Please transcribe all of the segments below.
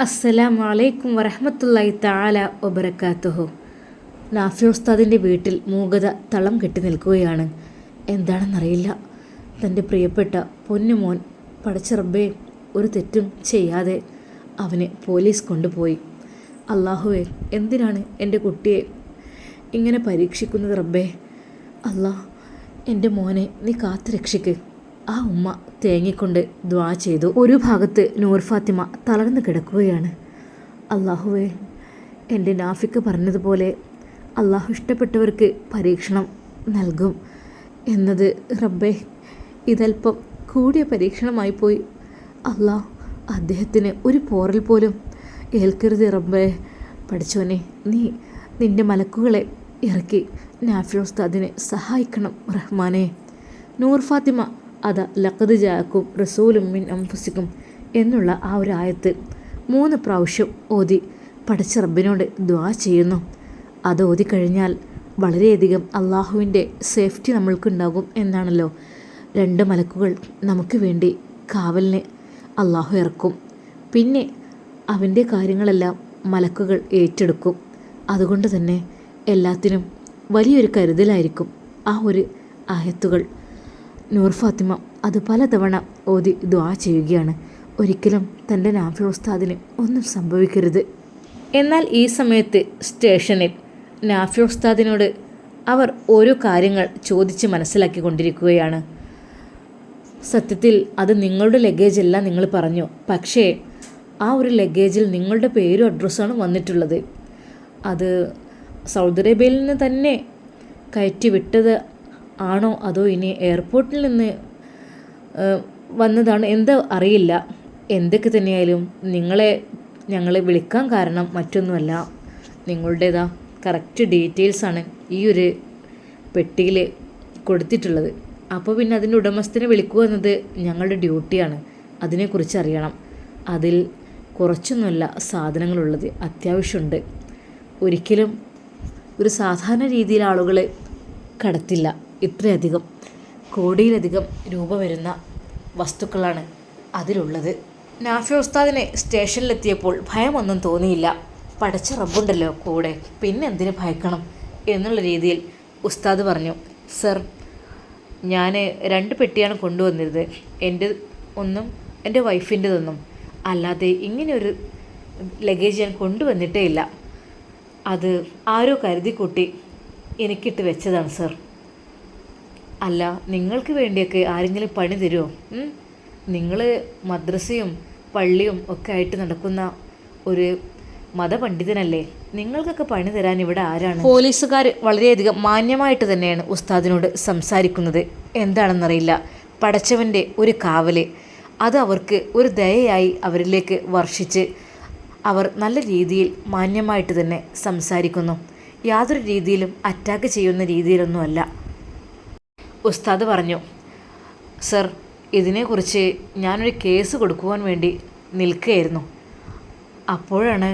അസ്സലാമു അലൈക്കും വറഹമത്തല്ലായി താല ഒബറക്കാത്തുഹു നാഫി ഉസ്താദിന്റെ വീട്ടിൽ മൂകത തളം കെട്ടി നിൽക്കുകയാണ്. എന്താണെന്നറിയില്ല. തന്റെ പ്രിയപ്പെട്ട പൊന്നുമോൻ പടച്ച റബ്ബേ ഒരു തെറ്റും ചെയ്യാതെ അവനെ പോലീസ് കൊണ്ടുപോയി. അള്ളാഹുവെ എന്തിനാണ് എന്റെ കുട്ടിയെ ഇങ്ങനെ പരീക്ഷിക്കുന്നത് റബ്ബേ? അല്ലാ എന്റെ മോനെ നീ കാത്തു രക്ഷിക്ക് ആ ഉമ്മ തേങ്ങിക്കൊണ്ട് ദ്വാ ചെയ്തു. ഒരു ഭാഗത്ത് നൂർ ഫാത്തിമ തളർന്നു കിടക്കുകയാണ്. അള്ളാഹുവേ എന്റെ നാഫിക്ക് പറഞ്ഞതുപോലെ അള്ളാഹു ഇഷ്ടപ്പെട്ടവർക്ക് പരീക്ഷണം നൽകും എന്നത് റബ്ബേ ഇതൽപ്പം കൂടിയ പരീക്ഷണമായി പോയി. അള്ളാഹ് അദ്ദേഹത്തിന് ഒരു പോറൽ പോലും ഏൽക്കരുത് റബ്ബേ. പഠിച്ചോനെ നീ നിന്റെ മലക്കുകളെ ഇറക്കി നാഫി ഉസ്താദിനെ സഹായിക്കണം റഹ്മാനെ. നൂർ ഫാത്തിമ അത ലക്കത് ജാക്കും റസൂലും മിൻ അംഫുസിക്കും എന്നുള്ള ആ ഒരു ആയത്ത് മൂന്ന് പ്രാവശ്യം ഓതി പഠിച്ച റബ്ബിനോട് ദ്വാ ചെയ്യുന്നു. അത് ഓതി കഴിഞ്ഞാൽ വളരെയധികം അള്ളാഹുവിന്റെ സേഫ്റ്റി നമ്മൾക്കുണ്ടാകും എന്നാണല്ലോ. രണ്ട് മലക്കുകൾ നമുക്ക് വേണ്ടി കാവലിന് അള്ളാഹു ഇറക്കും. പിന്നെ അവന്റെ കാര്യങ്ങളെല്ലാം മലക്കുകൾ ഏറ്റെടുക്കും. അതുകൊണ്ട് തന്നെ എല്ലാത്തിനും വലിയൊരു കരുതലായിരിക്കും ആ ഒരു ആയത്തുകൾ. നൂർ ഫാത്തിമ അത് പലതവണ ഓതി ദ്വാ ചെയ്യുകയാണ്. ഒരിക്കലും തന്റെ നാഫി ഉസ്താദിന് ഒന്നും സംഭവിക്കരുത്. എന്നാൽ ഈ സമയത്ത് സ്റ്റേഷനിൽ നാഫി ഉസ്താദിനോട് അവർ ഓരോ കാര്യങ്ങൾ ചോദിച്ച് മനസ്സിലാക്കിക്കൊണ്ടിരിക്കുകയാണ്. സത്യത്തിൽ അത് നിങ്ങളുടെ ലഗേജ് അല്ല നിങ്ങൾ പറഞ്ഞു. പക്ഷേ ആ ഒരു ലഗേജിൽ നിങ്ങളുടെ പേരും അഡ്രസ്സാണ് വന്നിട്ടുള്ളത്. അത് സൗദി അറേബ്യയിൽ നിന്ന് തന്നെ കയറ്റി വിട്ടത് ആണോ അതോ ഇനി എയർപോർട്ടിൽ നിന്ന് വന്നതാണ് എന്താ അറിയില്ല. എന്തൊക്കെ തന്നെയായാലും നിങ്ങളെ ഞങ്ങളെ വിളിക്കാൻ കാരണം മറ്റൊന്നുമല്ല. നിങ്ങളുടേതാ കറക്റ്റ് ഡീറ്റെയിൽസാണ് ഈ ഒരു പെട്ടിയിൽ കൊടുത്തിട്ടുള്ളത്. അപ്പോൾ പിന്നെ അതിന്റെ ഉടമസ്ഥനെ വിളിക്കുക എന്നത് ഞങ്ങളുടെ ഡ്യൂട്ടിയാണ്. അതിനെക്കുറിച്ച് അറിയണം. അതിൽ കുറച്ചൊന്നുമല്ല സാധനങ്ങളുള്ളത് അത്യാവശ്യമുണ്ട്. ഒരിക്കലും ഒരു സാധാരണ രീതിയിൽ ആളുകൾ കടത്തില്ല. ഇത്രയധികം കോടിയിലധികം രൂപ വരുന്ന വസ്തുക്കളാണ് അതിലുള്ളത്. നാഫി ഉസ്താദിനെ സ്റ്റേഷനിലെത്തിയപ്പോൾ ഭയമൊന്നും തോന്നിയില്ല. പടച്ച റബ്ബുണ്ടല്ലോ കൂടെ പിന്നെ എന്തിനു ഭയക്കണം? എന്നുള്ള രീതിയിൽ ഉസ്താദ് പറഞ്ഞു സർ ഞാൻ രണ്ട് പെട്ടിയാണ് കൊണ്ടുവന്നിരുന്നത്. എന്റെ ഒന്നും എന്റെ വൈഫിന്റെതൊന്നും അല്ലാതെ ഇങ്ങനെയൊരു ലഗേജ് ഞാൻ കൊണ്ടുവന്നിട്ടേ ഇല്ല അത് ആരോ കരുതി കൂട്ടി എനിക്കിട്ട് വെച്ചതാണ് സർ. അല്ല നിങ്ങൾക്ക് വേണ്ടിയൊക്കെ ആരെങ്കിലും പണി തരുമോ നിങ്ങൾ മദ്രസയും പള്ളിയും ഒക്കെ ആയിട്ട് നടക്കുന്ന ഒരു മതപണ്ഡിതനല്ലേ? നിങ്ങൾക്കൊക്കെ പണി തരാൻ ഇവിടെ ആരാണ്? പോലീസുകാർ വളരെയധികം മാന്യമായിട്ട് തന്നെയാണ് ഉസ്താദിനോട് സംസാരിക്കുന്നത്. എന്താണെന്നറിയില്ല. പടച്ചവന്റെ ഒരു കാവൽ. അത് അവർക്ക് ഒരു ദയയായി അവരിലേക്ക് വർഷിച്ച് അവർ നല്ല രീതിയിൽ മാന്യമായിട്ട് തന്നെ സംസാരിക്കുന്നു. യാതൊരു രീതിയിലും അറ്റാക്ക് ചെയ്യുന്ന രീതിയിലൊന്നുമല്ല. ഉസ്താദ് പറഞ്ഞു സർ ഇതിനെക്കുറിച്ച് ഞാനൊരു കേസ് കൊടുക്കുവാൻ വേണ്ടി നിൽക്കുകയായിരുന്നു. അപ്പോഴാണ്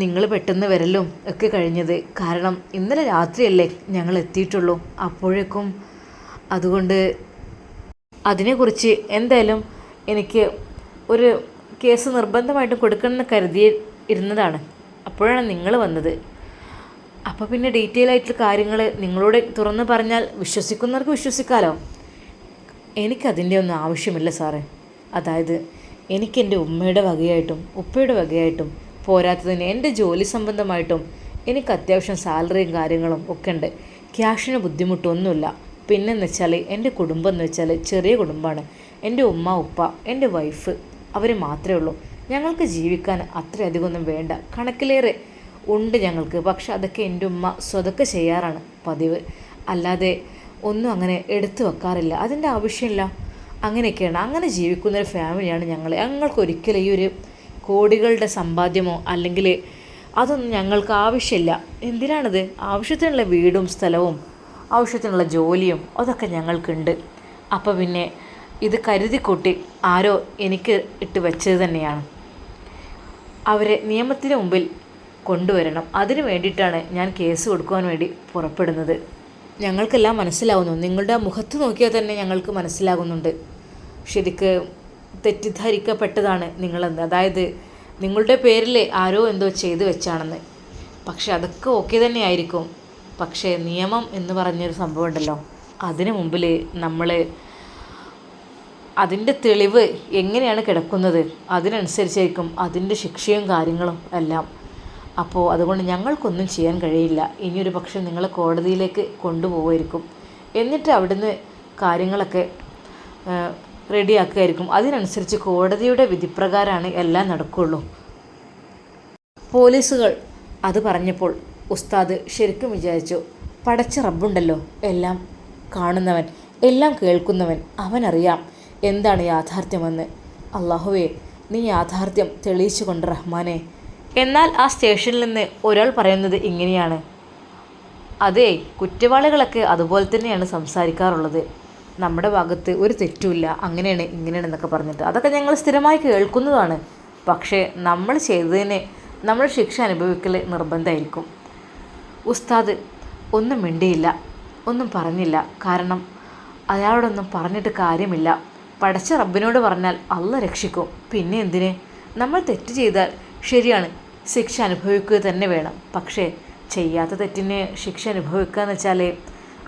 നിങ്ങൾ പെട്ടെന്ന് വരലും ഒക്കെ കഴിഞ്ഞത്. കാരണം ഇന്നലെ രാത്രിയല്ലേ ഞങ്ങൾ എത്തിയിട്ടുള്ളൂ. അപ്പോഴേക്കും അതുകൊണ്ട് അതിനെക്കുറിച്ച് എന്തായാലും എനിക്ക് ഒരു കേസ് നിർബന്ധമായിട്ടും കൊടുക്കണമെന്ന് കരുതി ഇരുന്നതാണ് അപ്പോഴാണ് നിങ്ങൾ വന്നത്. അപ്പോൾ പിന്നെ ഡീറ്റെയിൽ ആയിട്ടുള്ള കാര്യങ്ങൾ നിങ്ങളോട് തുറന്ന് പറഞ്ഞാൽ വിശ്വസിക്കുന്നവർക്ക് വിശ്വസിക്കാമല്ലോ എനിക്കതിന്റെ ഒന്നും ആവശ്യമില്ല സാറേ. അതായത് എനിക്കെന്റെ ഉമ്മയുടെ വകയായിട്ടും ഉപ്പയുടെ വകയായിട്ടും പോരാത്തതിന് എന്റെ ജോലി സംബന്ധമായിട്ടും എനിക്ക് അത്യാവശ്യം സാലറിയും കാര്യങ്ങളും ഒക്കെ ഉണ്ട്. ക്യാഷിന് ബുദ്ധിമുട്ടൊന്നുമില്ല. പിന്നെന്ന് വെച്ചാൽ എന്റെ കുടുംബം എന്ന് വെച്ചാൽ ചെറിയ കുടുംബമാണ്. എന്റെ ഉമ്മ ഉപ്പ എന്റെ വൈഫ് അവർ മാത്രമേ ഉള്ളൂ. ഞങ്ങൾക്ക് ജീവിക്കാൻ അത്രയധികം ഒന്നും വേണ്ട. കണക്കിലേറെ ഉണ്ട് ഞങ്ങൾക്ക്. പക്ഷെ അതൊക്കെ എന്റെ ഉമ്മ സ്വതൊക്കെ ചെയ്യാറാണ് പതിവ്. അല്ലാതെ ഒന്നും അങ്ങനെ എടുത്തു വെക്കാറില്ല. അതിന്റെ ആവശ്യമില്ല. അങ്ങനെയൊക്കെയാണ്. അങ്ങനെ ജീവിക്കുന്ന ഒരു ഫാമിലിയാണ് ഞങ്ങൾ ഞങ്ങൾക്ക് ഒരിക്കലും ഈ ഒരു കോടികളുടെ സമ്പാദ്യമോ അല്ലെങ്കിൽ അതൊന്നും ഞങ്ങൾക്ക് ആവശ്യമില്ല. എന്തിനാണിത്? ആവശ്യത്തിനുള്ള വീടും സ്ഥലവും ആവശ്യത്തിനുള്ള ജോലിയും അതൊക്കെ ഞങ്ങൾക്കുണ്ട്. അപ്പോൾ പിന്നെ ഇത് കരുതിക്കൂട്ടി ആരോ എനിക്ക് ഇട്ട് വെച്ചത് തന്നെയാണ്. അവരെ നിയമത്തിന് മുമ്പിൽ കൊണ്ടുവരണം. അതിനു വേണ്ടിയിട്ടാണ് ഞാൻ കേസ് കൊടുക്കുവാൻ വേണ്ടി പുറപ്പെടുന്നത്. ഞങ്ങൾക്കെല്ലാം മനസ്സിലാവുന്നു. നിങ്ങളുടെ മുഖത്ത് നോക്കിയാൽ തന്നെ ഞങ്ങൾക്ക് മനസ്സിലാകുന്നുണ്ട്. ശരിക്ക് തെറ്റിദ്ധരിക്കപ്പെട്ടതാണ് നിങ്ങളെന്ന്. അതായത് നിങ്ങളുടെ പേരിൽ ആരോ എന്തോ ചെയ്തു വെച്ചാണെന്ന്. പക്ഷെ അതൊക്കെ ഓക്കെ തന്നെയായിരിക്കും പക്ഷേ നിയമം എന്ന് പറഞ്ഞൊരു സംഭവം ഉണ്ടല്ലോ. അതിന് മുമ്പിൽ നമ്മൾ അതിന്റെ തെളിവ് എങ്ങനെയാണ് കിടക്കുന്നത്? അതിനനുസരിച്ചായിരിക്കും അതിന്റെ ശിക്ഷയും കാര്യങ്ങളും എല്ലാം. അപ്പോൾ അതുകൊണ്ട് ഞങ്ങൾക്കൊന്നും ചെയ്യാൻ കഴിയില്ല. ഇനിയൊരു പക്ഷേ നിങ്ങളെ കോടതിയിലേക്ക് കൊണ്ടുപോകുമായിരിക്കും എന്നിട്ട് അവിടുന്ന് കാര്യങ്ങളൊക്കെ റെഡിയാക്കുമായിരിക്കും. അതിനനുസരിച്ച് കോടതിയുടെ വിധിപ്രകാരമാണ് എല്ലാം നടക്കുകയുള്ളൂ പോലീസുകൾ അത് പറഞ്ഞപ്പോൾ ഉസ്താദ് ശരിക്കും വിചാരിച്ചു പടച്ച റബ്ബുണ്ടല്ലോ എല്ലാം കാണുന്നവൻ എല്ലാം കേൾക്കുന്നവൻ അവനറിയാം എന്താണ് യാഥാർത്ഥ്യമെന്ന്. അള്ളാഹുവേ നീ യാഥാർത്ഥ്യം തെളിയിച്ചു കൊണ്ട് റഹ്മാനെ എന്നാൽ ആ സ്റ്റേഷനിൽ നിന്ന് ഒരാൾ പറയുന്നത് ഇങ്ങനെയാണ്. അതെ കുറ്റവാളികളൊക്കെ അതുപോലെ തന്നെയാണ് സംസാരിക്കാറുള്ളത്. നമ്മുടെ ഭാഗത്ത് ഒരു തെറ്റുമില്ല അങ്ങനെയാണ് ഇങ്ങനെയാണ് എന്നൊക്കെ പറഞ്ഞിട്ട്. അതൊക്കെ ഞങ്ങൾ സ്ഥിരമായി കേൾക്കുന്നതാണ്. പക്ഷേ നമ്മൾ ചെയ്തതിന് നമ്മൾ ശിക്ഷ അനുഭവിക്കൽ നിർബന്ധമായിരിക്കും. ഉസ്താദ് ഒന്നും മിണ്ടിയില്ല ഒന്നും പറഞ്ഞില്ല. കാരണം അയാളോടൊന്നും പറഞ്ഞിട്ട് കാര്യമില്ല. പടച്ച റബ്ബിനോട് പറഞ്ഞാൽ അള്ള രക്ഷിക്കും. പിന്നെ എന്തിനെ? നമ്മൾ തെറ്റ് ചെയ്താൽ ശരിയാണ്. ശിക്ഷ അനുഭവിക്കുക തന്നെ വേണം. പക്ഷേ ചെയ്യാത്ത തെറ്റിന് ശിക്ഷ അനുഭവിക്കുക എന്ന് വെച്ചാൽ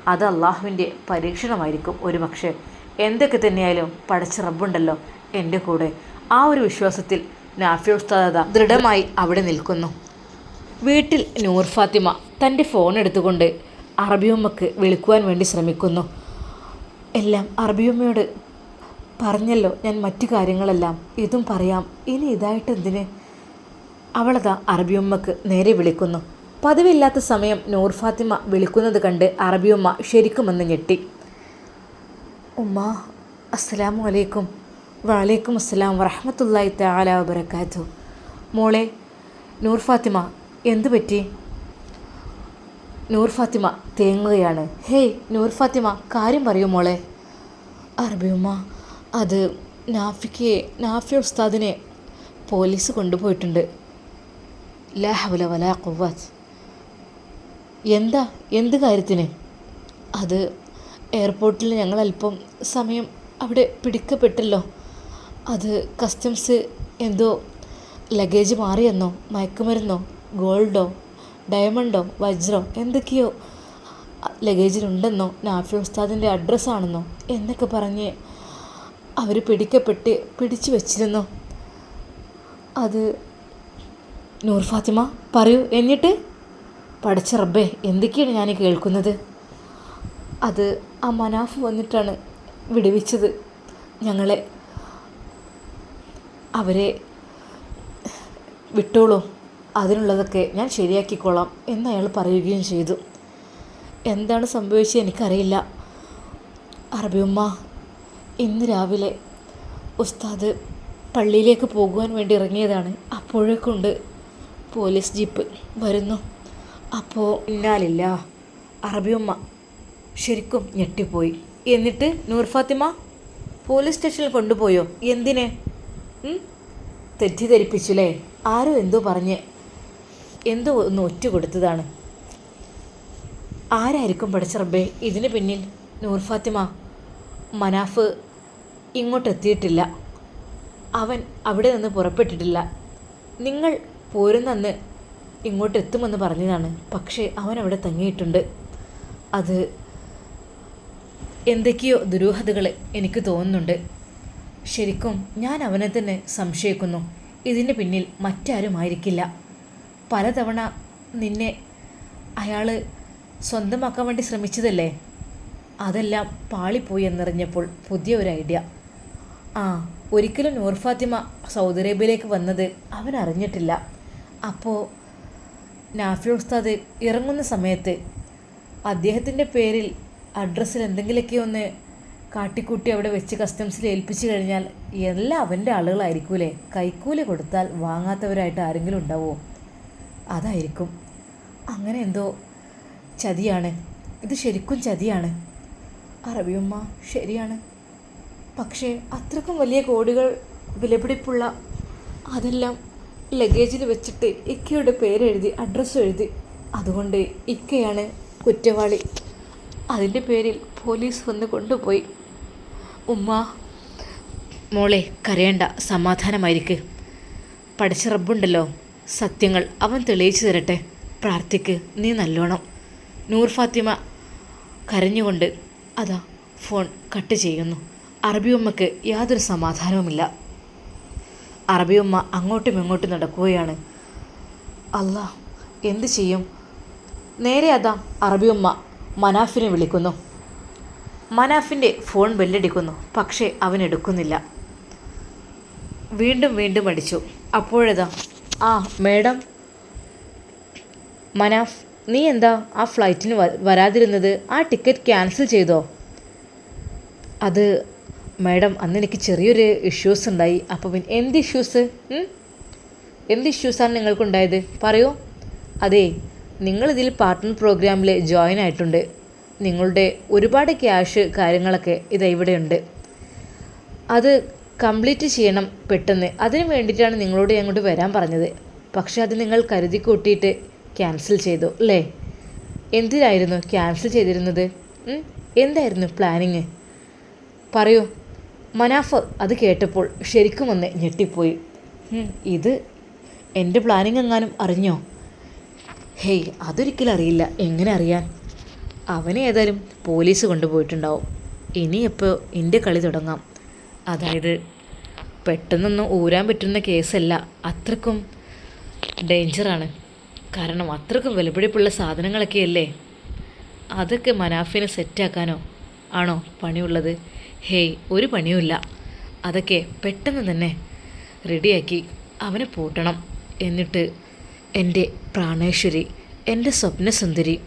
അത് അള്ളാഹുവിന്റെ പരീക്ഷണമായിരിക്കും ഒരു പക്ഷേ എന്തൊക്കെ തന്നെയായാലും പടച്ച റബ്ബുണ്ടല്ലോ എന്റെ കൂടെ. ആ ഒരു വിശ്വാസത്തിൽ നാഫി ഉസ്താദ ദൃഢമായി അവിടെ നിൽക്കുന്നു. വീട്ടിൽ നൂർ ഫാത്തിമ തന്റെ ഫോൺ എടുത്തുകൊണ്ട് അറബിയമ്മക്ക് വിളിക്കുവാൻ വേണ്ടി ശ്രമിക്കുന്നു. എല്ലാം അറബിയമ്മയോട് പറഞ്ഞല്ലോ ഞാൻ മറ്റു കാര്യങ്ങളെല്ലാം ഇതും പറയാം. ഇനി ഇതായിട്ട് എന്തിന്? അവളതാ അറബിയമ്മക്ക് നേരെ വിളിക്കുന്നു. പതിവില്ലാത്ത സമയം നൂർ ഫാത്തിമ വിളിക്കുന്നത് കണ്ട് അറബിയമ്മ ശരിക്കുമെന്ന് ഞെട്ടി. ഉമ്മ അസ്സലാമു അലൈക്കും. വലൈക്കും അസ്സലാം വറഹമത്തല്ലായി താല വബർക്കാത്തു മോളെ നൂർ ഫാത്തിമ എന്തു പറ്റി? നൂർ ഫാത്തിമ തേങ്ങുകയാണ്. ഹേയ് നൂർ ഫാത്തിമ കാര്യം പറയൂ മോളെ. അറബിയമ്മ അത് നാഫിക്ക് നാഫി ഉസ്താദിനെ പോലീസ് കൊണ്ടുപോയിട്ടുണ്ട്. ലാ വല ഖുവ്വത്ത്. എന്താ? എന്ത് കാര്യത്തിന്? അത് എയർപോർട്ടിൽ ഞങ്ങൾ അല്പം സമയം അവിടെ പിടിക്കപ്പെട്ടല്ലോ. അത് കസ്റ്റംസ് എന്തോ ലഗേജ് മാറിയെന്നോ മയക്കുമരുന്നോ ഗോൾഡോ ഡയമണ്ടോ വജ്രോ എന്തൊക്കെയോ ലഗേജിലുണ്ടെന്നോ നാഫി ഉസ്താദിന്റെ അഡ്രസ്സാണെന്നോ എന്നൊക്കെ പറഞ്ഞ് അവർ പിടിക്കപ്പെട്ട് പിടിച്ചു വച്ചിരുന്നു. അത് നൂർ ഫാത്തിമ പറയൂ എന്നിട്ട്? പഠിച്ച റബ്ബേ എന്തൊക്കെയാണ് ഞാൻ കേൾക്കുന്നത്? അത് ആ മനാഫ് വന്നിട്ടാണ് വിടുവിച്ചത് ഞങ്ങളെ. അവരെ വിട്ടോളൂ. അതിനുള്ളതൊക്കെ ഞാൻ ശരിയാക്കിക്കോളാം എന്ന് അയാൾ പറയുകയും ചെയ്തു. എന്താണ് സംഭവിച്ചത് എനിക്കറിയില്ല. അറബിയമ്മ ഇന്ന് രാവിലെ ഉസ്താദ് പള്ളിയിലേക്ക് പോകുവാൻ വേണ്ടി ഇറങ്ങിയതാണ്. അപ്പോഴേക്കുണ്ട് പോലീസ് ജീപ്പ് വരുന്നു. അപ്പോൾ ഇന്നാലില്ല അറബിയമ്മ ശരിക്കും ഞെട്ടിപ്പോയി. എന്നിട്ട് നൂർ ഫാത്തിമ പോലീസ് സ്റ്റേഷനിൽ കൊണ്ടുപോയോ? എന്തിന്? തെറ്റിദ്ധരിപ്പിച്ചില്ലേ? ആരോ എന്തോ പറഞ്ഞ് എന്തോ ഒന്ന് ഒറ്റ കൊടുത്തതാണ് ആരായിരിക്കും പഠിച്ച റബ്ബേ? ഇതിന് പിന്നിൽ നൂർ ഫാത്തിമ. മനാഫ് ഇങ്ങോട്ടെത്തിയിട്ടില്ല. അവൻ അവിടെ നിന്ന് പുറപ്പെട്ടിട്ടില്ല. നിങ്ങൾ പോരുന്നന്ന് ഇങ്ങോട്ട് എത്തുമെന്ന് പറഞ്ഞതാണ്. പക്ഷേ അവൻ അവിടെ തങ്ങിയിട്ടുണ്ട്. അത് എന്തൊക്കെയോ ദുരൂഹതകൾ എനിക്ക് തോന്നുന്നുണ്ട്. ശരിക്കും ഞാൻ അവനെ തന്നെ സംശയിക്കുന്നു. ഇതിന് പിന്നിൽ മറ്റാരും ആയിരിക്കില്ല പലതവണ നിന്നെ അയാൾ സ്വന്തമാക്കാൻ വേണ്ടി ശ്രമിച്ചതല്ലേ? അതെല്ലാം പാളിപ്പോയി എന്നറിഞ്ഞപ്പോൾ പുതിയ ഒരു ഐഡിയ. ആ ഒരിക്കലും നൂർഫാത്തിമ സൗദി അറേബ്യയിലേക്ക് വന്നത് അവൻ അറിഞ്ഞിട്ടില്ല അപ്പോൾ നാഫി ഉസ്താദ് ഇറങ്ങുന്ന സമയത്ത് അദ്ദേഹത്തിന്റെ പേരിൽ അഡ്രസ്സിൽ എന്തെങ്കിലുമൊക്കെ ഒന്ന് കാട്ടിക്കൂട്ടി അവിടെ വെച്ച് കസ്റ്റംസിൽ ഏൽപ്പിച്ചു കഴിഞ്ഞാൽ എല്ലാം അവന്റെ ആളുകളായിരിക്കൂലേ കൈക്കൂലി കൊടുത്താൽ വാങ്ങാത്തവരായിട്ട് ആരെങ്കിലും ഉണ്ടാവുമോ അതായിരിക്കും. അങ്ങനെ എന്തോ ചതിയാണ്. ഇത് ശരിക്കും ചതിയാണ്. അറബിയമ്മ ശരിയാണ്. പക്ഷേ അത്രക്കും വലിയ കോടികൾ വിലപിടിപ്പുള്ള അതെല്ലാം ലഗേജിൽ വെച്ചിട്ട് ഇക്കയുടെ പേരെഴുതി അഡ്രസ്സ് എഴുതി. അതുകൊണ്ട് ഇക്കയാണ് കുറ്റവാളി. അതിന്റെ പേരിൽ പോലീസ് വന്ന് കൊണ്ടുപോയി. ഉമ്മ മോളെ കരയണ്ട. സമാധാനമായിരിക്ക്. പഠിച്ച റബ്ബുണ്ടല്ലോ സത്യങ്ങൾ അവൻ തെളിയിച്ചു തരട്ടെ. പ്രാർത്ഥിക്ക്. നീ നല്ലോണം. നൂർ ഫാത്തിമ കരഞ്ഞുകൊണ്ട് അതാ ഫോൺ കട്ട് ചെയ്യുന്നു. അറബി ഉമ്മക്ക് യാതൊരു സമാധാനവുമില്ല. അറബിയമ്മ അങ്ങോട്ടും ഇങ്ങോട്ടും നടക്കുകയാണ്. അല്ല എന്തു ചെയ്യും? നേരെ അതാ അറബിയമ്മ മനാഫിനെ വിളിക്കുന്നു. മനാഫിന്റെ ഫോൺ ബെല്ലടിക്കുന്നു പക്ഷേ അവൻ എടുക്കുന്നില്ല. വീണ്ടും വീണ്ടും അടിച്ചു. അപ്പോഴതാ ആ മേഡം മനാഫ് നീ എന്താ ആ ഫ്ലൈറ്റിന് വരാതിരുന്നത്? ആ ടിക്കറ്റ് ക്യാൻസൽ ചെയ്തോ? അത് മാഡം അന്ന് എനിക്ക് ചെറിയൊരു ഇഷ്യൂസ് ഉണ്ടായി. അപ്പോൾ പിന്നെ എന്ത് ഇഷ്യൂസ് എന്ത് ഇഷ്യൂസാണ് നിങ്ങൾക്കുണ്ടായത്? പറയൂ. അതെ നിങ്ങളിതിൽ പാർട്ട്ണർ പ്രോഗ്രാമിൽ ജോയിൻ ആയിട്ടുണ്ട്. നിങ്ങളുടെ ഒരുപാട് ക്യാഷ് കാര്യങ്ങളൊക്കെ ഇതാ ഇവിടെയുണ്ട് അത് കംപ്ലീറ്റ് ചെയ്യണം പെട്ടെന്ന്. അതിന് വേണ്ടിയിട്ടാണ് നിങ്ങളോട് അങ്ങോട്ട് വരാൻ പറഞ്ഞത്. പക്ഷെ അത് നിങ്ങൾ കരുതി കൂട്ടിയിട്ട് ക്യാൻസൽ ചെയ്തു അല്ലേ? എന്തിനായിരുന്നു ക്യാൻസൽ ചെയ്തിരുന്നത്? എന്തായിരുന്നു പ്ലാനിങ് പറയൂ. മനാഫ് അത് കേട്ടപ്പോൾ ശരിക്കും ഒന്ന് ഞെട്ടിപ്പോയി. ഇത് എന്റെ പ്ലാനിങ് എങ്ങാനും അറിഞ്ഞോ? ഹേയ് അതൊരിക്കലും അറിയില്ല. എങ്ങനെ അറിയാൻ? അവനെ ഏതായാലും പോലീസ് കൊണ്ടുപോയിട്ടുണ്ടാവും. ഇനിയെപ്പോൾ എന്റെ കളി തുടങ്ങാം. അതായത് പെട്ടെന്നൊന്നും ഊരാൻ പറ്റുന്ന കേസല്ല. അത്രക്കും ഡേഞ്ചറാണ്. കാരണം അത്രക്കും വിലപിടിപ്പുള്ള സാധനങ്ങളൊക്കെയല്ലേ? അതൊക്കെ മനാഫിനെ സെറ്റാക്കാനോ ആണോ പണിയുള്ളത്? ഹേയ് ഒരു പണിയുമില്ല. അതൊക്കെ പെട്ടെന്ന് തന്നെ റെഡിയാക്കി അവനെ പൂട്ടണം. എന്നിട്ട് എന്റെ പ്രാണേശ്വരി എന്റെ സ്വപ്നസുന്ദരി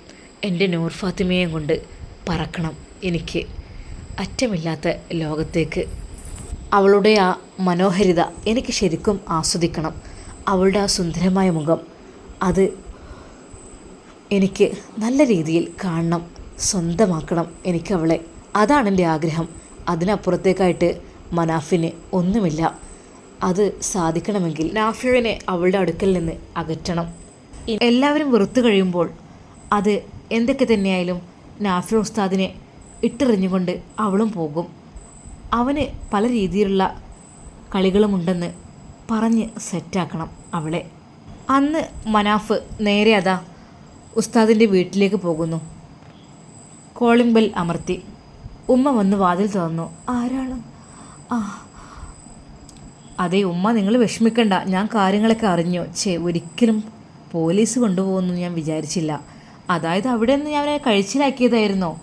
എന്റെ നൂർ ഫാത്തിമയെയും കൊണ്ട് പറക്കണം എനിക്ക് അറ്റമില്ലാത്ത ലോകത്തേക്ക്. അവളുടെ ആ മനോഹരിത എനിക്ക് ശരിക്കും ആസ്വദിക്കണം. അവളുടെ ആ സുന്ദരമായ മുഖം അത് എനിക്ക് നല്ല രീതിയിൽ കാണണം സ്വന്തമാക്കണം എനിക്കവളെ അതാണ് എന്റെ ആഗ്രഹം. അതിനപ്പുറത്തേക്കായിട്ട് മനാഫിന് ഒന്നുമില്ല. അത് സാധിക്കണമെങ്കിൽ നാഫിയുവിനെ അവളുടെ അടുക്കൽ നിന്ന് അകറ്റണം. എല്ലാവരും വെറുത്തു കഴിയുമ്പോൾ അത് എന്തൊക്കെ തന്നെയായാലും നാഫിയ ഉസ്താദിനെ ഇട്ടെറിഞ്ഞുകൊണ്ട് അവളും പോകും. അവന് പല രീതിയിലുള്ള കളികളുമുണ്ടെന്ന് പറഞ്ഞ് സെറ്റാക്കണം അവളെ. അന്ന് മനാഫ് നേരെ അതാ ഉസ്താദിന്റെ വീട്ടിലേക്ക് പോകുന്നു. കോളിംഗ് ബെൽ അമർത്തി. ഉമ്മ വന്ന് വാതിൽ തുറന്നു. ആരാണ്? ആ. അതെ ഉമ്മ നിങ്ങൾ വിഷമിക്കണ്ട. ഞാൻ കാര്യങ്ങളൊക്കെ അറിഞ്ഞു. ചേ ഒരിക്കലും പോലീസ് കൊണ്ടുപോകുന്നു ഞാൻ വിചാരിച്ചില്ല. അതായത് അവിടെ നിന്ന് ഞാൻ കഴിച്ചിലാക്കിയതായിരുന്നോ.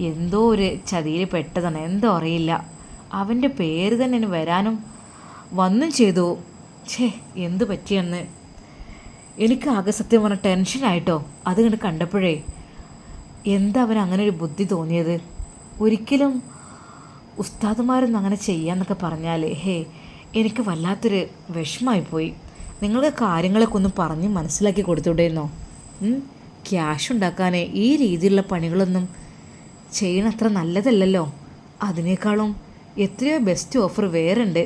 എന്തോ ഒരു ചതിയിൽ പെട്ടതാണ്. എന്തോ അറിയില്ല. അവന്റെ പേര് തന്നെ വരാനും വന്നും ചെയ്തു. ഛേ എന്ത് പറ്റിയെന്ന്? എനിക്ക് ആകെ സത്യം പറഞ്ഞ ടെൻഷനായിട്ടോ. അത് കണ്ട് കണ്ടപ്പോഴേ എന്താ അവൻ അങ്ങനെ ഒരു ബുദ്ധി തോന്നിയത്? ഒരിക്കലും ഉസ്താദുമാരൊന്നും അങ്ങനെ ചെയ്യാന്നൊക്കെ പറഞ്ഞാൽ ഹേ എനിക്ക് വല്ലാത്തൊരു വിഷമമായി പോയി. നിങ്ങളുടെ കാര്യങ്ങളൊക്കെ ഒന്ന് പറഞ്ഞ് മനസ്സിലാക്കി കൊടുത്തുവിടായിരുന്നോ ക്യാഷ് ഉണ്ടാക്കാൻ ഈ രീതിയിലുള്ള പണികളൊന്നും ചെയ്യണത്ര നല്ലതല്ലല്ലോ. അതിനേക്കാളും എത്രയോ ബെസ്റ്റ് ഓഫർ വേറെ ഉണ്ട്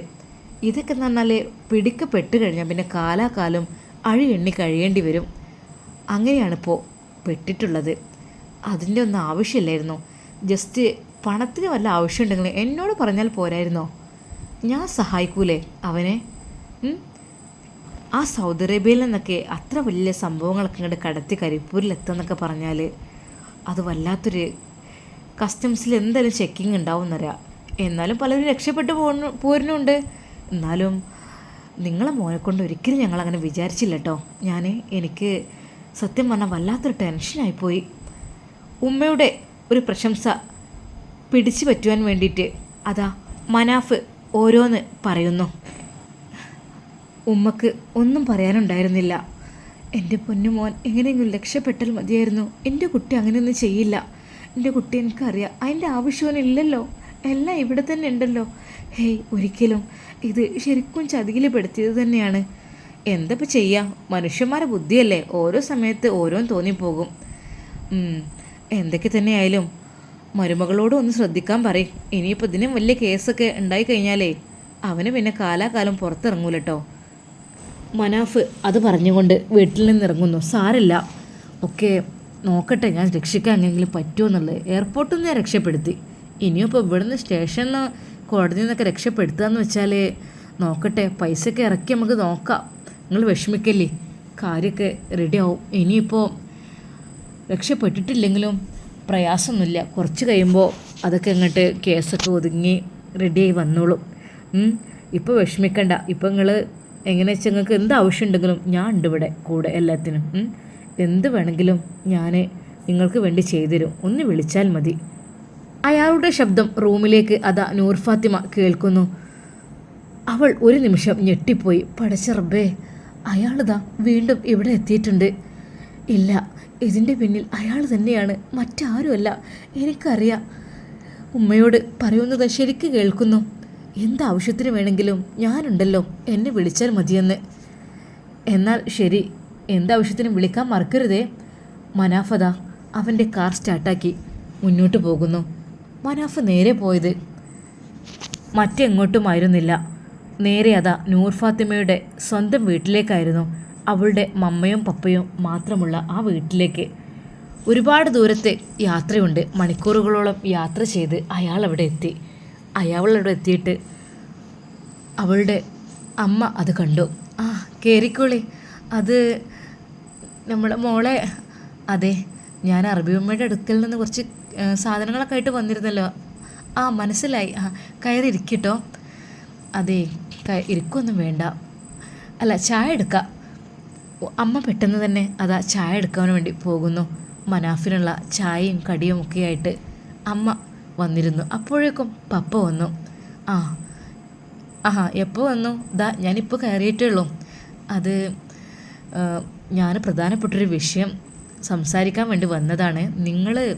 ഇതൊക്കെ എന്ന് പറഞ്ഞാൽ പിടിക്കപ്പെട്ട് കഴിഞ്ഞാൽ പിന്നെ കാലാകാലം അഴി എണ്ണി കഴിയേണ്ടി വരും. അങ്ങനെയാണിപ്പോൾ പെട്ടിട്ടുള്ളത്. അതിന്റെ ഒന്നും ആവശ്യമില്ലായിരുന്നു. ജസ്റ്റ് പണത്തിന് വല്ല ആവശ്യമുണ്ടെങ്കിൽ എന്നോട് പറഞ്ഞാൽ പോരായിരുന്നോ? ഞാൻ സഹായിക്കൂലേ അവനെ? ആ സൗദി അറേബ്യയിൽ നിന്നൊക്കെ അത്ര വലിയ സംഭവങ്ങളൊക്കെ ഇങ്ങോട്ട് കടത്തി കരിപ്പൂരിലെത്തുന്നൊക്കെ പറഞ്ഞാൽ അത് വല്ലാത്തൊരു കസ്റ്റംസിൽ എന്തായാലും ചെക്കിംഗ് ഉണ്ടാവും എന്നറിയാം എന്നാലും പലരും രക്ഷപ്പെട്ടു പോകുന്നു പോരുന്നുണ്ട്. എന്നാലും നിങ്ങളെ മോനെ കൊണ്ട് ഒരിക്കലും ഞങ്ങൾ അങ്ങനെ വിചാരിച്ചില്ല കേട്ടോ ഞാൻ എനിക്ക് സത്യം പറഞ്ഞാൽ വല്ലാത്തൊരു ടെൻഷനായിപ്പോയി ഉമ്മയുടെ ഒരു പ്രശംസ പിടിച്ചു പറ്റുവാൻ വേണ്ടിയിട്ട് അതാ മനാഫ് ഓരോന്ന് പറയുന്നു. ഉമ്മക്ക് ഒന്നും പറയാനുണ്ടായിരുന്നില്ല. എന്റെ പൊന്നുമോൻ എങ്ങനെയെങ്കിലും രക്ഷപ്പെട്ടാൽ മതിയായിരുന്നു. എന്റെ കുട്ടി അങ്ങനെയൊന്നും ചെയ്യില്ല. എന്റെ കുട്ടി എനിക്കറിയാം. അതിന്റെ ആവശ്യമൊന്നുമില്ലല്ലോ. എല്ലാം ഇവിടെ തന്നെ ഉണ്ടല്ലോ. ഹേയ് ഒരിക്കലും ഇത് ശരിക്കും ചതിയിൽ പെടുത്തിയത് തന്നെയാണ് എന്തപ്പോൾ ചെയ്യാം? മനുഷ്യന്മാരെ ബുദ്ധിയല്ലേ? ഓരോ സമയത്ത് ഓരോന്ന് തോന്നിപ്പോകും. എന്തൊക്കെ തന്നെയായാലും മരുമകളോട് ഒന്ന് ശ്രദ്ധിക്കാൻ പറയും. ഇനിയിപ്പോൾ ഇതിനും വലിയ കേസൊക്കെ ഉണ്ടായി കഴിഞ്ഞാലേ അവന് പിന്നെ കാലാകാലം പുറത്തിറങ്ങൂലട്ടോ. മനാഫ് അത് പറഞ്ഞുകൊണ്ട് വീട്ടിൽ നിന്ന് ഇറങ്ങുന്നു. സാരല്ല ഒക്കെ നോക്കട്ടെ ഞാൻ രക്ഷിക്കാൻ എങ്ങനെങ്കിലും പറ്റുമോ എന്നുള്ളത്. എയർപോർട്ടിൽ നിന്ന് ഞാൻ രക്ഷപ്പെടുത്തി. ഇനിയും ഇപ്പോൾ ഇവിടുന്ന് സ്റ്റേഷനിൽ നിന്ന് കോടതിയിൽ നിന്നൊക്കെ രക്ഷപ്പെടുത്തുക എന്ന് വെച്ചാൽ നോക്കട്ടെ പൈസയൊക്കെ ഇറക്കി നമുക്ക് നോക്കാം. നിങ്ങൾ വിഷമിക്കല്ലേ കാര്യമൊക്കെ റെഡിയാവും ഇനിയിപ്പോൾ രക്ഷപ്പെട്ടിട്ടില്ലെങ്കിലും പ്രയാസമൊന്നുമില്ല. കുറച്ച് കഴിയുമ്പോൾ അതൊക്കെ അങ്ങോട്ട് കേസൊക്കെ ഒതുങ്ങി റെഡിയായി വന്നോളും. ഇപ്പോൾ വിഷമിക്കണ്ട. ഇപ്പോൾ നിങ്ങൾ എങ്ങനെ വെച്ചാൽ നിങ്ങൾക്ക് എന്ത് ആവശ്യമുണ്ടെങ്കിലും ഞാൻ ഉണ്ട് ഇവിടെ കൂടെ എല്ലാത്തിനും. എന്ത് വേണമെങ്കിലും ഞാൻ നിങ്ങൾക്ക് വേണ്ടി ചെയ്തുതരും. ഒന്ന് വിളിച്ചാൽ മതി. അയാളുടെ ശബ്ദം റൂമിലേക്ക് അതാ നൂർ ഫാത്തിമ കേൾക്കുന്നു. അവൾ ഒരു നിമിഷം ഞെട്ടിപ്പോയി. പടച്ചറബേ അയാളിതാ വീണ്ടും ഇവിടെ എത്തിയിട്ടുണ്ട്. ഇല്ല ഇതിന്റെ പിന്നിൽ അയാൾ തന്നെയാണ് മറ്റാരുമല്ല എനിക്കറിയാം. ഉമ്മയോട് പറയുന്നത് ശരിക്ക് കേൾക്കുന്നു. എന്താവശ്യത്തിന് വേണമെങ്കിലും ഞാനുണ്ടല്ലോ എന്നെ വിളിച്ചാൽ മതിയെന്ന്. എന്നാൽ ശരി എന്താവശ്യത്തിനും വിളിക്കാൻ മറക്കരുതേ. മനാഫത അവന്റെ കാർ സ്റ്റാർട്ടാക്കി. മുന്നോട്ട് പോകുന്നു. മനാഫ് നേരെ പോയത്. മറ്റെങ്ങോട്ടുമായിരുന്നില്ല. നേരെ അതാ നൂർ ഫാത്തിമയുടെ സ്വന്തം വീട്ടിലേക്കായിരുന്നു. അവളുടെ മമ്മയും പപ്പയും മാത്രമുള്ള ആ വീട്ടിലേക്ക്. ഒരുപാട് ദൂരത്തെ യാത്രയുണ്ട്. മണിക്കൂറുകളോളം യാത്ര ചെയ്ത് അയാൾ അവിടെ എത്തി. അയാൾ അവിടെ എത്തിയിട്ട് അവളുടെ അമ്മ അത് കണ്ടു. ആ കയറിക്കോളി അത് നമ്മുടെ മോളെ. അതെ ഞാൻ അറബി ഉമ്മയുടെ അടുക്കൽ നിന്ന് കുറച്ച് സാധനങ്ങളൊക്കെ ആയിട്ട് വന്നിരുന്നല്ലോ. ആ മനസ്സിലായി. ആ കയറി ഇരിക്കട്ടോ അതെ ഇരിക്കൊന്നും വേണ്ട. അല്ല ചായ എടുക്കാം. അമ്മ പെട്ടെന്ന് തന്നെ അതാ ചായ എടുക്കാൻ വേണ്ടി പോകുന്നു. മനാഫിനുള്ള ചായയും കടിയും ഒക്കെയായിട്ട് അമ്മ വന്നിരുന്നു. അപ്പോഴേക്കും പപ്പ വന്നു. ആ ആഹാ എപ്പോൾ വന്നു? ദാ ഞാനിപ്പോൾ കയറിയിട്ടേ ഉള്ളൂ. അത് ഞാൻ പ്രധാനപ്പെട്ടൊരു വിഷയം സംസാരിക്കാൻ വേണ്ടി വന്നതാണ്. നിങ്ങൾ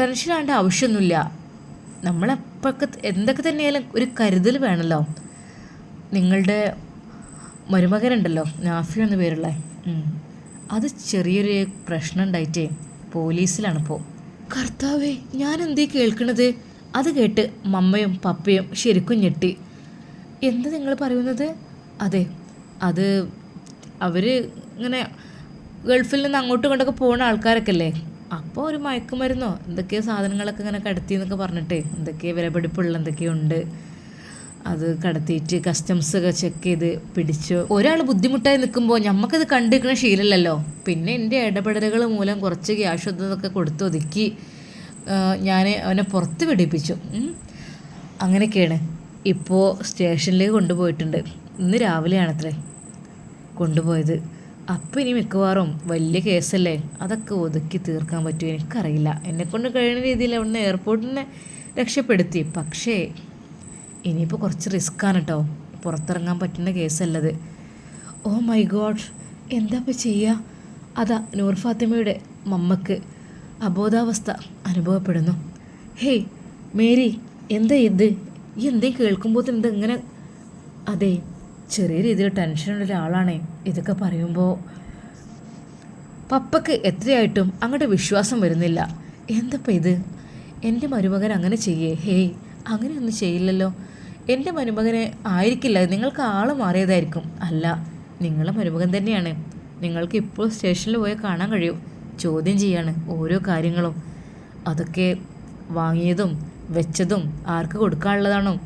ടെൻഷനാകേണ്ട ആവശ്യമൊന്നുമില്ല. നമ്മളെപ്പോഴൊക്കെ എന്തൊക്കെ തന്നെയായാലും ഒരു കരുതൽ വേണമല്ലോ നിങ്ങളുടെ മരുമകനുണ്ടല്ലോ നാഫി എന്ന പേരുള്ള. അത് ചെറിയൊരു പ്രശ്നം ഉണ്ടായിട്ടേ പോലീസിലാണിപ്പോൾ കർത്താവേ ഞാൻ എന്തേ കേൾക്കണത്? അത് കേട്ട് മമ്മയും പപ്പയും ശരിക്കും ഞെട്ടി. എന്ത് നിങ്ങൾ പറയുന്നത്? അതെ അത് അവർ ഇങ്ങനെ ഗൾഫിൽ നിന്ന് അങ്ങോട്ടും ഇങ്ങോട്ടൊക്കെ പോകുന്ന ആൾക്കാരൊക്കെ അല്ലേ അപ്പോൾ ഒരു മയക്കുമരുന്നോ എന്തൊക്കെയോ സാധനങ്ങളൊക്കെ ഇങ്ങനെ കടത്തി എന്നൊക്കെ പറഞ്ഞിട്ട് എന്തൊക്കെയോ വിലപിടിപ്പുള്ള എന്തൊക്കെയോ ഉണ്ട്. അത് കടത്തിയിട്ട് കസ്റ്റംസ് ഒക്കെ ചെക്ക് ചെയ്ത് പിടിച്ചു. ഒരാൾ ബുദ്ധിമുട്ടായി നിൽക്കുമ്പോൾ ഞമ്മക്കത് കണ്ടിരിക്കുന്ന ശീലമല്ലല്ലോ പിന്നെ എന്റെ ഇടപെടലുകൾ മൂലം കുറച്ച് ക്യാഷ് ഇതൊക്കെ കൊടുത്ത് ഒതുക്കി ഞാൻ അവനെ പുറത്ത് പിടിപ്പിച്ചു. അങ്ങനെയൊക്കെയാണ് ഇപ്പോൾ സ്റ്റേഷനിലേക്ക് കൊണ്ടുപോയിട്ടുണ്ട്. ഇന്ന് രാവിലെയാണത്രേ കൊണ്ടുപോയത്. അപ്പം ഇനി മിക്കവാറും വലിയ കേസല്ലേ? അതൊക്കെ ഒതുക്കി തീർക്കാൻ പറ്റുമോ എനിക്കറിയില്ല. എന്നെക്കൊണ്ട് കഴിയുന്ന രീതിയിൽ അവിടുന്ന് എയർപോർട്ടിനെ രക്ഷപ്പെടുത്തി. പക്ഷേ ഇനിയിപ്പോൾ കുറച്ച് റിസ്ക്കാണ് കേട്ടോ പുറത്തിറങ്ങാൻ പറ്റുന്ന കേസല്ലത് ഓ മൈ ഗോഡ് എന്താ ഇപ്പോൾ ചെയ്യുക അതാ നൂർ ഫാത്തിമയുടെ മമ്മക്ക് അബോധാവസ്ഥ അനുഭവപ്പെടുന്നു. ഹേയ് മേരി എന്താ ഇത്? ഈ എന്തേ കേൾക്കുമ്പോൾ എന്താ ഇങ്ങനെ അതെ ചെറിയ രീതിയിൽ ടെൻഷനുള്ള ഒരാളാണേ. ഇതൊക്കെ പറയുമ്പോൾ പപ്പക്ക് എത്രയായിട്ടും അങ്ങോട്ട് വിശ്വാസം വരുന്നില്ല. എന്തപ്പം ഇത്? എന്റെ മരുമകൻ അങ്ങനെ ചെയ്യേ. ഹേയ് അങ്ങനെയൊന്നും ചെയ്യില്ലല്ലോ. എന്റെ മരുമകന് ആയിരിക്കില്ല. നിങ്ങൾക്ക് ആൾ മാറിയതായിരിക്കും. അല്ല നിങ്ങളെ മരുമകൻ തന്നെയാണ്. നിങ്ങൾക്ക് ഇപ്പോൾ സ്റ്റേഷനിൽ പോയി കാണാൻ കഴിയും. ചോദ്യം ചെയ്യാണ് ഓരോ കാര്യങ്ങളും. അതൊക്കെ വാങ്ങിയതും വെച്ചതും ആർക്ക് കൊടുക്കാനുള്ളതാണോ?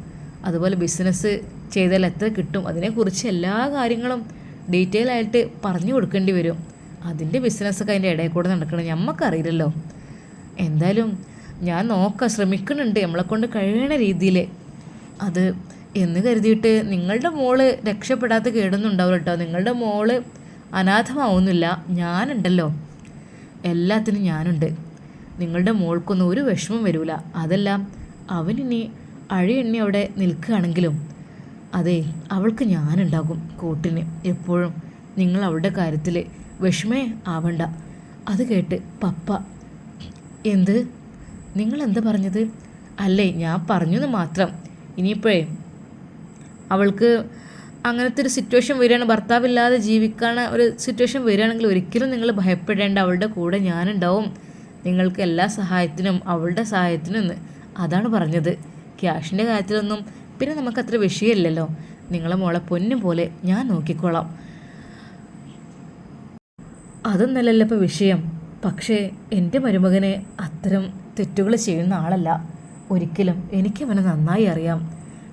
അതുപോലെ ബിസിനസ് ചെയ്താൽ എത്ര കിട്ടും? അതിനെക്കുറിച്ച് എല്ലാ കാര്യങ്ങളും ഡീറ്റെയിൽ ആയിട്ട് പറഞ്ഞു കൊടുക്കേണ്ടി വരും. അതിന്റെ ബിസിനസ്സൊക്കെ അതിന്റെ ഇടയിൽ കൂടെ നടക്കണം ഞമ്മക്കറിയില്ലല്ലോ. എന്തായാലും ഞാൻ നോക്കാൻ ശ്രമിക്കുന്നുണ്ട്. നമ്മളെ കൊണ്ട് കഴിയണ രീതിയിൽ അത് എന്ന് കരുതിയിട്ട് നിങ്ങളുടെ മോൾ രക്ഷപ്പെടാത്ത കേടൊന്നുണ്ടാവും കേട്ടോ നിങ്ങളുടെ മോൾ അനാഥമാവുന്നില്ല. ഞാനുണ്ടല്ലോ. എല്ലാത്തിനും ഞാനുണ്ട്. നിങ്ങളുടെ മോൾക്കൊന്നും ഒരു വിഷമം വരില്ല അതെല്ലാം അവനിനി അഴിയെണ്ണി അവിടെ നിൽക്കുകയാണെങ്കിലും അതെ അവൾക്ക് ഞാനുണ്ടാകും കൂട്ടിന്. എപ്പോഴും നിങ്ങൾ അവളുടെ കാര്യത്തിൽ വിഷമേ ആവണ്ട. അത് കേട്ട് പപ്പ എന്ത്? നിങ്ങൾ എന്താ പറഞ്ഞത്? അല്ലേ ഞാൻ പറഞ്ഞു എന്ന് മാത്രം. ഇനിയിപ്പോഴേ അവൾക്ക് അങ്ങനത്തെ ഒരു സിറ്റുവേഷൻ വരികയാണ്. ഭർത്താവില്ലാതെ ജീവിക്കാൻ ഒരു സിറ്റുവേഷൻ വരികയാണെങ്കിൽ ഒരിക്കലും നിങ്ങൾ ഭയപ്പെടേണ്ട. അവളുടെ കൂടെ ഞാനുണ്ടാവും. നിങ്ങൾക്ക് എല്ലാ സഹായത്തിനും അവളുടെ സഹായത്തിനും അതാണ് പറഞ്ഞത്. ക്യാഷിന്റെ കാര്യത്തിലൊന്നും പിന്നെ നമുക്കത്ര വിഷയമില്ലല്ലോ. നിങ്ങളെ മോളെ പൊന്നും പോലെ ഞാൻ നോക്കിക്കോളാം. അതൊന്നല്ലല്ലോ ഇപ്പോൾ വിഷയം. പക്ഷേ എന്റെ മരുമകനെ അത്തരം തെറ്റുകൾ ചെയ്യുന്ന ആളല്ല. ഒരിക്കലും എനിക്കവനെ നന്നായി അറിയാം.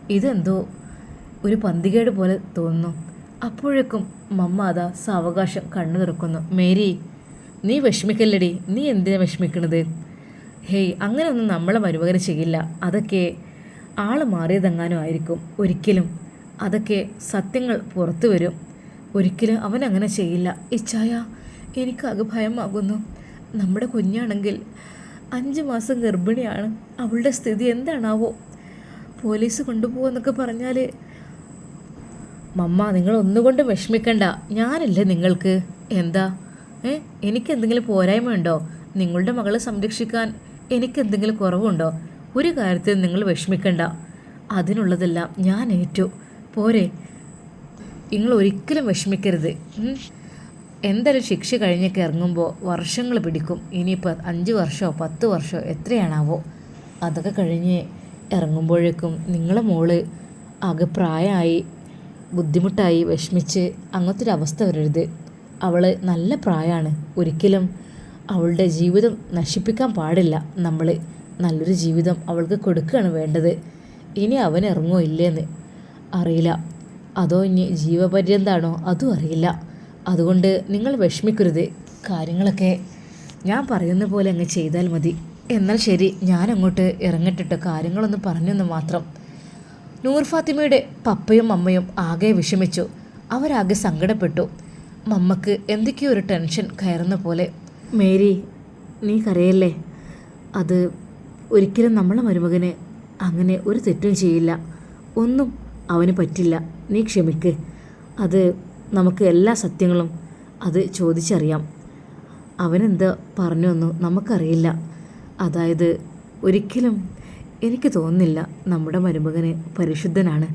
ഇതെന്തോ ഒരു പന്തികേട് പോലെ തോന്നുന്നു. അപ്പോഴേക്കും മമ്മ അതാ സാവകാശം കണ്ണു തുറക്കുന്നു. മേരി നീ വിഷമിക്കല്ലടി. നീ എന്തിനാ വിഷമിക്കണത്? ഹേയ് അങ്ങനെയൊന്നും നമ്മളെ മരുമകന് ചെയ്യില്ല. അതൊക്കെ ആൾ മാറിയതെങ്ങാനും ആയിരിക്കും. ഒരിക്കലും അതൊക്കെ സത്യങ്ങൾ പുറത്തു വരും. ഒരിക്കലും അവൻ അങ്ങനെ ചെയ്യില്ല. ഇച്ചായ എനിക്കാകെ ഭയമാകുന്നു. നമ്മുടെ കുഞ്ഞാണെങ്കിൽ അഞ്ച് മാസം ഗർഭിണിയാണ്. അവളുടെ സ്ഥിതി എന്താണാവോ? പോലീസ് കൊണ്ടുപോകുമെന്നൊക്കെ പറഞ്ഞാൽ മമ്മ നിങ്ങൾ ഒന്നുകൊണ്ടും വിഷമിക്കണ്ട. ഞാനല്ലേ നിങ്ങൾക്ക്. എന്താ? ഏ? എനിക്ക് എന്തെങ്കിലും പോരായ്മ ഉണ്ടോ? നിങ്ങളുടെ മകളെ സംരക്ഷിക്കാൻ എനിക്ക് എന്തെങ്കിലും കുറവുണ്ടോ? ഒരു കാര്യത്തിൽ നിങ്ങൾ വിഷമിക്കണ്ട. അതിനുള്ളതെല്ലാം ഞാൻ ഏറ്റു. പോരെ. നിങ്ങൾ ഒരിക്കലും വിഷമിക്കരുത്. എന്തായാലും ശിക്ഷ കഴിഞ്ഞൊക്കെ ഇറങ്ങുമ്പോൾ വർഷങ്ങൾ പിടിക്കും. ഇനിയിപ്പോൾ അഞ്ച് വർഷമോ പത്ത് വർഷമോ എത്രയാണാവോ? അതൊക്കെ കഴിഞ്ഞ് ഇറങ്ങുമ്പോഴേക്കും നിങ്ങളെ മോൾ ആകെ പ്രായമായി ബുദ്ധിമുട്ടായി വിഷമിച്ച് അങ്ങനത്തെ ഒരു അവസ്ഥ വരരുത്. അവൾ നല്ല പ്രായമാണ് ഒരിക്കലും അവളുടെ ജീവിതം നശിപ്പിക്കാൻ പാടില്ല നമ്മൾ നല്ലൊരു ജീവിതം അവൾക്ക് കൊടുക്കുകയാണ് വേണ്ടത്. ഇനി അവൻ ഇറങ്ങോ ഇല്ലേന്ന് അറിയില്ല. അതോ ഇനി ജീവപര്യന്താണോ? അതും അറിയില്ല. അതുകൊണ്ട് നിങ്ങൾ വിഷമിക്കരുത്. കാര്യങ്ങളൊക്കെ ഞാൻ പറയുന്ന പോലെ അങ്ങ് ചെയ്താൽ മതി. എന്നാൽ ശരി ഞാൻ അങ്ങോട്ട് ഇറങ്ങട്ടിട്ട് കാര്യങ്ങളൊന്ന് പറഞ്ഞെന്ന് മാത്രം. നൂർ ഫാത്തിമയുടെ പപ്പയും അമ്മയും ആകെ വിഷമിച്ചു. അവരാകെ സങ്കടപ്പെട്ടു. മമ്മക്ക് എന്തൊക്കെയോ ഒരു ടെൻഷൻ കയറുന്ന പോലെ. മേരി നീ കരയല്ലേ? അത് ഒരിക്കലും നമ്മളെ മരുമകന് അങ്ങനെ ഒരു തെറ്റും ചെയ്യില്ല. ഒന്നും അവന് പറ്റില്ല. നീ ക്ഷമിക്ക്. അത് നമുക്ക് എല്ലാ സത്യങ്ങളും അത് ചോദിച്ചറിയാം. അവനെന്താ പറഞ്ഞൊന്നും നമുക്കറിയില്ല. അതായത് ഒരിക്കലും എനിക്ക് തോന്നുന്നില്ല നമ്മുടെ മരുമകന് പരിശുദ്ധനാണ്.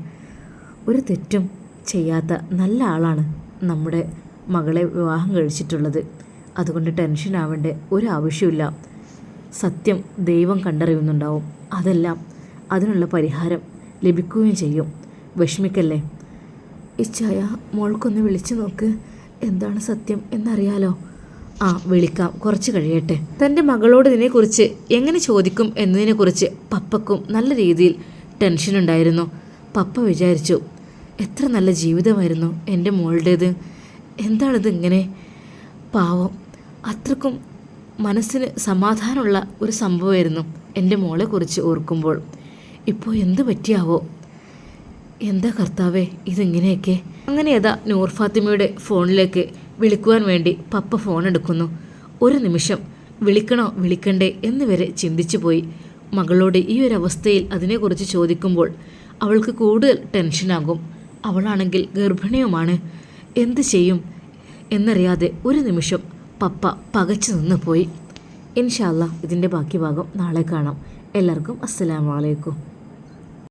ഒരു തെറ്റും ചെയ്യാത്ത നല്ല ആളാണ് നമ്മുടെ മകളെ വിവാഹം കഴിച്ചിട്ടുള്ളത്. അതുകൊണ്ട് ടെൻഷൻ ആവേണ്ട ഒരു ആവശ്യമില്ല സത്യം ദൈവം കണ്ടറിയുന്നുണ്ടാവും. അതെല്ലാം അതിനുള്ള പരിഹാരം ലഭിക്കുകയും ചെയ്യും. വിഷമിക്കല്ലേ? ഇച്ചായ മോൾക്കൊന്ന് വിളിച്ചു നോക്ക്. എന്താണ് സത്യം എന്നറിയാലോ? ആ വിളിക്കാം. കുറച്ച് കഴിയട്ടെ. തന്റെ മകളോട് ഇതിനെക്കുറിച്ച് എങ്ങനെ ചോദിക്കും എന്നതിനെക്കുറിച്ച് പപ്പക്കും നല്ല രീതിയിൽ ടെൻഷൻ ഉണ്ടായിരുന്നു. പപ്പ വിചാരിച്ചു എത്ര നല്ല ജീവിതമായിരുന്നു എന്റെ മോളുടേത്. എന്താണിത് ഇങ്ങനെ? പാവം. അത്രക്കും മനസ്സിന് സമാധാനമുള്ള ഒരു സംഭവമായിരുന്നു എന്റെ മോളെക്കുറിച്ച് ഓർക്കുമ്പോൾ. ഇപ്പോൾ എന്ത് പറ്റിയാവോ? എന്താ കർത്താവേ ഇതെങ്ങനെയൊക്കെ? അങ്ങനെ ഏതാ നൂർ ഫാത്തിമയുടെ ഫോണിലേക്ക് വിളിക്കുവാൻ വേണ്ടി പപ്പ ഫോൺ എടുക്കുന്നു ഒരു നിമിഷം വിളിക്കണോ വിളിക്കണ്ടേ എന്ന് വരെ ചിന്തിച്ചു പോയി മകളോട് ഈ ഒരു അവസ്ഥയിൽ അതിനെക്കുറിച്ച് ചോദിക്കുമ്പോൾ അവൾക്ക് കൂടുതൽ ടെൻഷനാകും. അവളാണെങ്കിൽ ഗർഭിണിയുമാണ്. എന്ത് ചെയ്യും എന്നറിയാതെ ഒരു നിമിഷം പപ്പ പകച്ചു നിന്ന് പോയി ഇൻഷാല്ല ഇതിന്റെ ബാക്കി ഭാഗം നാളെ കാണാം. എല്ലാവർക്കും അസ്സലാമു അലൈക്കും.